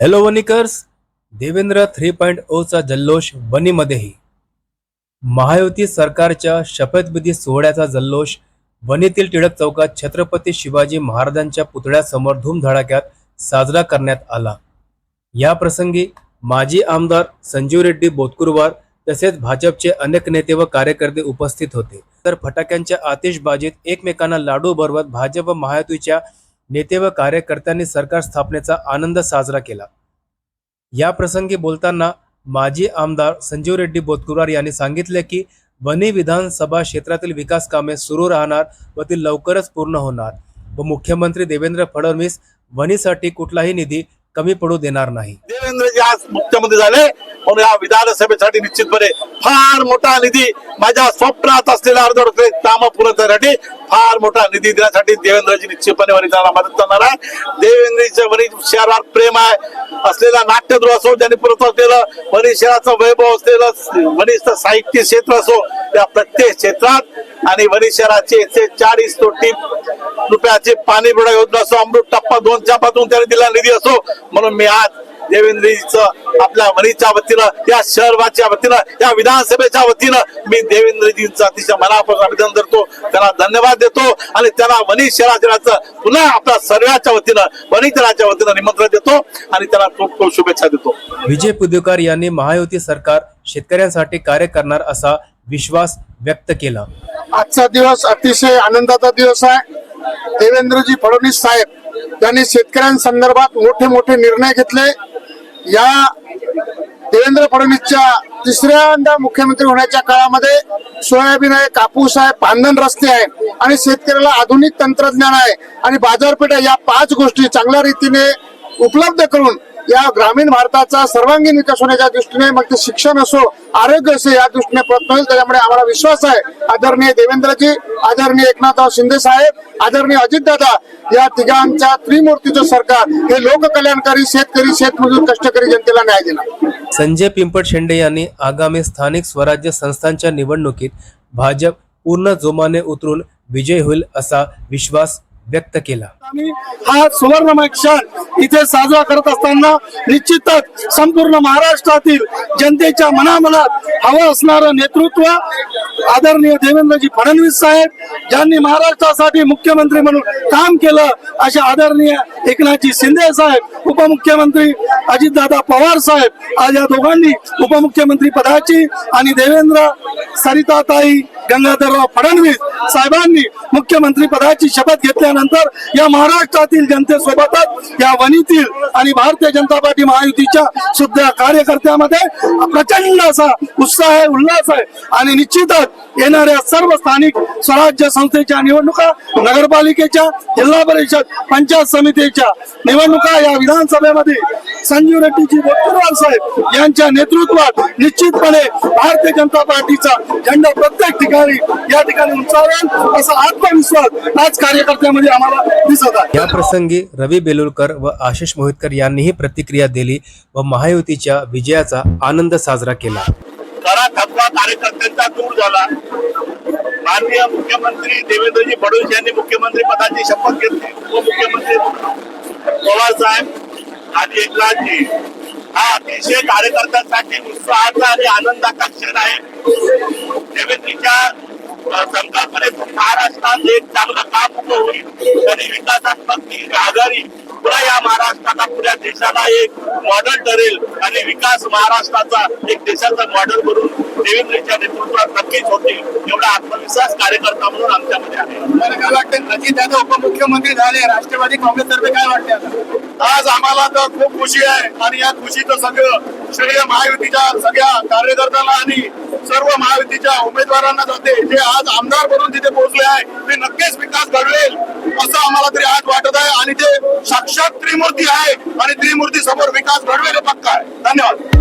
Hello वनिकर्स Devendra three point ओचा जल्लोष वनीमध्येही. महायुती सरकारच्या शपथविधी सोहळ्याचा जल्लोष वनीतील टिळक चौकात छत्रपती शिवाजी महाराजांच्या पुतळ्यासमोर धूमधडाक्यात साजरा करण्यात आला. या प्रसंगी माजी आमदार संजीव रेड्डी बोतकुरवार तसेच भाजपचे अनेक नेते व कार्यकर्ते उपस्थित होते. तर फटाक्यांच्या आतिषबाजीत एकमेकांना लाडू भरवत भाजप व महायुतीच्या नेते व कार्यकर्त्यांनी सरकार स्थापनेचा आनंद साजरा केला. या प्रसंगी बोलताना माजी आमदार संजीव रेड्डी बोतकुरार यांनी सांगितले की वनी विधानसभा क्षेत्रातील विकास कामे सुरू राहणार व ती लवकरच पूर्ण होणार व मुख्यमंत्री देवेंद्र फडणवीस वनीसाठी कुठलाही निधी कमी पडू देणार नाही. देवेंद्रजी आज मुख्यमंत्री झाले म्हणून या विधानसभेसाठी निश्चितपणे फार मोठा निधी माझ्या स्वप्नात असलेल्या अर्ज काम पूर्ण करण्यासाठी फार मोठा निधी देण्यासाठी देवेंद्रजी निश्चितपणे वरिष्ठांना मदत करणार आहे. देवेंद्रजीचं वणी शहरात प्रेम आहे. असलेला नाट्यगृह असो ज्यांनी पुरत असलेलं वणी शहराचं वैभव असलेलं वरिष्ठ साहित्य क्षेत्र असो त्या प्रत्येक क्षेत्रात आणि वणी शहराचे एकशे चाळीस कोटी रुपयाचे पाणी बुडा योजना असो अमृत टप्पा दोन पासून त्यांनी दिला निधी असो. म्हणून मी आज देवेंद्रजीचं आपल्या वणीच्या वतीनं या शहरवाच्या वतीनं या विधानसभेच्या वतीनं मी देवेंद्रजींचं अतिशय मनापासून अभिनंदन करतो. त्यांना धन्यवाद देतो आणि त्यांना वणी शहराचं पुन्हा आपल्या सर्वांच्या वतीनं वणी वतीनं निमंत्रण देतो आणि त्यांना खूप खूप शुभेच्छा देतो. विजय पुदेकर यांनी महायुती सरकार शेतकऱ्यांसाठी कार्य करणार असा विश्वास व्यक्त केला. आजचा दिवस अतिशय आनंदाचा दिवस आहे. देवेंद्रजी फडणवीस साहेब यांनी शेतकऱ्यांसंदर्भात मोठे मोठे निर्णय घेतले. या देवेंद्र फडणवीसच्या तिसऱ्यांदा मुख्यमंत्री होण्याच्या काळामध्ये सोयाबीन आहे कापूस आहे पांधन रस्ते आहे आणि शेतकऱ्याला आधुनिक तंत्रज्ञान आहे आणि बाजारपेठ या पाच गोष्टी चांगल्या रीतीने उपलब्ध करून या ग्रामीण भारताचा सर्वांगीण विकास होण्याच्या दृष्टीने मग ते शिक्षण असो आरोग्य असो या दृष्टीने प्रयत्न होईल त्याच्यामुळे आम्हाला विश्वास आहे. आदरणीय देवेंद्रजी आदरणीय एकनाथराव शिंदे साहेब आदरणीय अजितदादा या तिघांच्या त्रिमूर्तीचं सरकार हे लोककल्याणकारी शेतकरी शेतमजूर कष्टकरी जनतेला न्याय दिला संजय पिंपट शेंडे यांनी आगामी स्थानिक स्वराज्य संस्थांच्या निवडणुकीत भाजप पूर्ण जोमाने उतरून विजय होईल असा विश्वास व्यक्त केला. आम्ही हा सुवर्णमय क्षण इथे साजरा करत असताना निश्चितच संपूर्ण महाराष्ट्रातील जनतेच्या मनामनात हवं असणारं नेतृत्व आदरणीय देवेंद्रजी फडणवीस साहेब ज्यांनी महाराष्ट्रासाठी मुख्यमंत्री म्हणून काम केलं अशा आदरणीय एकनाथजी शिंदे साहेब उपमुख्यमंत्री अजितदादा पवार साहेब आज या दोघांनी उपमुख्यमंत्री पदाची आणि देवेंद्र सरिताताई गंगाधरराव फडणवीस साहेबांनी मुख्यमंत्री पदाची शपथ घेतल्यानंतर या महाराष्ट्रातील जनतेसोबतच या वनीतील आणि भारतीय जनता पार्टी महायुतीच्या सुद्धा कार्यकर्त्यामध्ये प्रचंड असा उत्साह आहे उल्हास आहे. आणि निश्चितच येणाऱ्या सर्व स्थानिक स्वराज्य संस्थेच्या निवडणुका नगरपालिकेच्या जिल्हा परिषद पंचायत समितीच्या निवडणुका या विधानसभेमध्ये संजीव रेड्डीजी बोटकरवार साहेब यांच्या नेतृत्वात निश्चितपणे भारतीय जनता पार्टीचा झेंडा प्रत्येक ठिकाणी या ठिकाणी उंचावेल असा आत्मविश्वास आज कार्यकर्त्यामध्ये आम्हाला दिसत आहे. या प्रसंगी रवी बेलुलकर व आशिष मोहितकर यांनीही प्रतिक्रिया दिली व महायुतीच्या विजयाचा आनंद साजरा केला. कार्यकर्त्यांचा दूर झाला. माननीय मुख्यमंत्री देवेंद्रजी फडणवीस यांनी मुख्यमंत्री पदाची शपथ घेतली. उपमुख्यमंत्री पवार साहेब आणि हा अतिशय कार्यकर्त्यांसाठी उत्साहाचा आणि आनंदाचा क्षण आहे. देवेंद्रीच्या संकल्पनेतून महाराष्ट्रात एक चांगलं काम होईल. आणि विकासात्मक ती आघाडी पुन्हा या महाराष्ट्राला पुऱ्या देशाला एक मॉडेल ठरेल आणि विकास महाराष्ट्राचा एक देशाचा मॉडेल म्हणून देवेंद्रच्या नेतृत्वात नक्कीच होतील एवढा आत्मविश्वास कार्यकर्ता म्हणून आमच्यामध्ये आहे. मला काय वाटतं अजितदादा उपमुख्यमंत्री झाले राष्ट्रवादी काँग्रेसतर्फे काय वाटते आता? आज आम्हाला तर खूप खुशी आहे आणि या खुशीचं सगळं श्रेय महायुतीच्या सगळ्या कार्यकर्त्यांना आणि सर्व महायुतीच्या उमेदवारांना जाते. जे आज आमदार म्हणून तिथे पोहोचले आहे ते नक्कीच विकास घडवेल असं आम्हाला तरी वाटत आहे आणि ते साक्षात त्रिमूर्ती आहे आणि त्रिमूर्ती समोर विकास घडवेल पक्का आहे. धन्यवाद.